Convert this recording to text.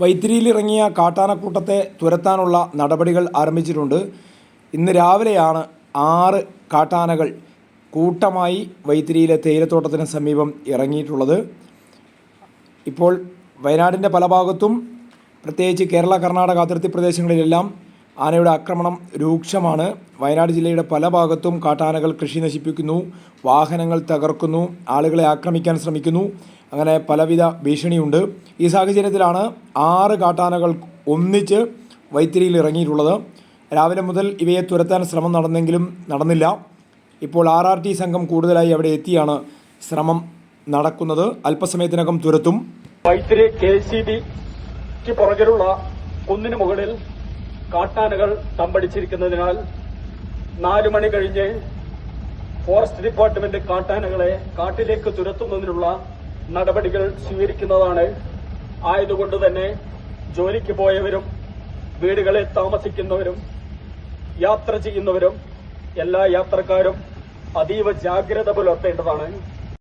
വൈത്തിരിയിലിറങ്ങിയ കാട്ടാനക്കൂട്ടത്തെ തുരത്താനുള്ള നടപടികൾ ആരംഭിച്ചിട്ടുണ്ട്. ഇന്ന് രാവിലെയാണ് ആറ് കാട്ടാനകൾ കൂട്ടമായി വൈത്തിരിയിലെ തേയിലത്തോട്ടത്തിന് സമീപം ഇറങ്ങിയിട്ടുള്ളത്. ഇപ്പോൾ വയനാടിന്റെ പല ഭാഗത്തും പ്രത്യേകിച്ച് കേരള കർണാടക അതിർത്തി പ്രദേശങ്ങളിലെല്ലാം ആനയുടെ ആക്രമണം രൂക്ഷമാണ്. വയനാട് ജില്ലയുടെ പല ഭാഗത്തും കാട്ടാനകൾ കൃഷി നശിപ്പിക്കുന്നു വാഹനങ്ങൾ തകർക്കുന്നു ആളുകളെ ആക്രമിക്കാൻ ശ്രമിക്കുന്നു. അങ്ങനെ പലവിധ ഭീഷണിയുണ്ട്. ഈ സാഹചര്യത്തിലാണ് ആറ് കാട്ടാനകൾ ഒന്നിച്ച് വൈത്തിരിയിൽ ഇറങ്ങിയിട്ടുള്ളത്. രാവിലെ മുതൽ ഇവയെ തുരത്താൻ ശ്രമം നടന്നെങ്കിലും നടന്നില്ല. ഇപ്പോൾ ആർ ആർ ടി സംഘം കൂടുതലായി അവിടെ എത്തിയാണ് ശ്രമം നടക്കുന്നത്. അല്പസമയത്തിനകം തുരത്തും. വൈത്തിരി കെ സി ബിക്ക് പുറകിലുള്ള കുന്നിന് മുകളിൽ കാട്ടാനകൾ തമ്പടിച്ചിരിക്കുന്നതിനാൽ നാലു മണി കഴിഞ്ഞ് ഫോറസ്റ്റ് ഡിപ്പാർട്ട്മെന്റ് കാട്ടാനകളെ കാട്ടിലേക്ക് തുരത്തുന്നതിനുള്ള നടപടികൾ സ്വീകരിക്കുന്നതാണ്. ആയതുകൊണ്ട് തന്നെ ജോലിക്ക് പോയവരും വീടുകളിൽ താമസിക്കുന്നവരും യാത്ര ചെയ്യുന്നവരും എല്ലാ യാത്രക്കാരും അതീവ ജാഗ്രത പുലർത്തേണ്ടതാണ്.